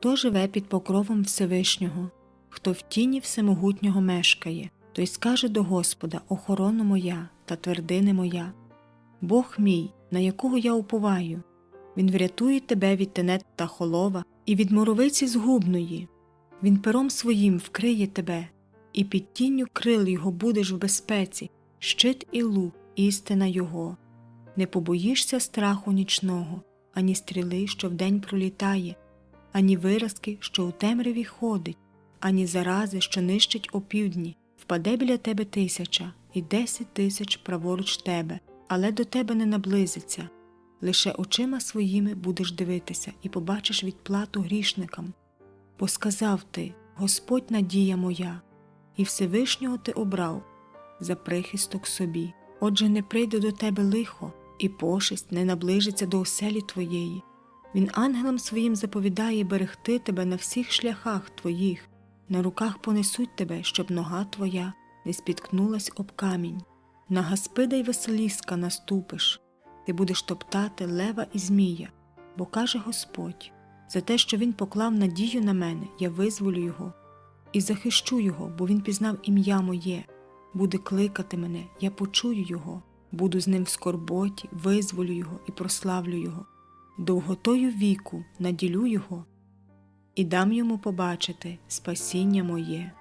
Хто живе під покровом Всевишнього, хто в тіні всемогутнього мешкає, той скаже до Господа охорона моя та твердини моя. Бог мій, на якого я уповаю, Він врятує тебе від тенет та холова і від моровиці згубної. Він пером своїм вкриє тебе, і під тінню крил його будеш в безпеці, щит і лук, істина його. Не побоїшся страху нічного, ані стріли, що вдень пролітає, ані виразки, що у темряві ходить, ані зарази, що нищить опівдні. Впаде біля тебе тисяча і десять тисяч праворуч тебе, але до тебе не наблизиться. Лише очима своїми будеш дивитися і побачиш відплату грішникам. Бо сказав ти, Господь надія моя, і Всевишнього ти обрав за прихисток собі. Отже, не прийде до тебе лихо, і пошесть не наближиться до оселі твоєї. Він ангелам своїм заповідає берегти тебе на всіх шляхах твоїх, на руках понесуть тебе, щоб нога твоя не спіткнулась об камінь. На Гаспида й Василіска наступиш, ти будеш топтати лева і змія, бо каже Господь за те, що він поклав надію на мене, я визволю його і захищу його, бо він пізнав ім'я моє, буде кликати мене, я почую його, буду з ним в скорботі, визволю його і прославлю його, довготою віку наділю його і дам йому побачити спасіння моє.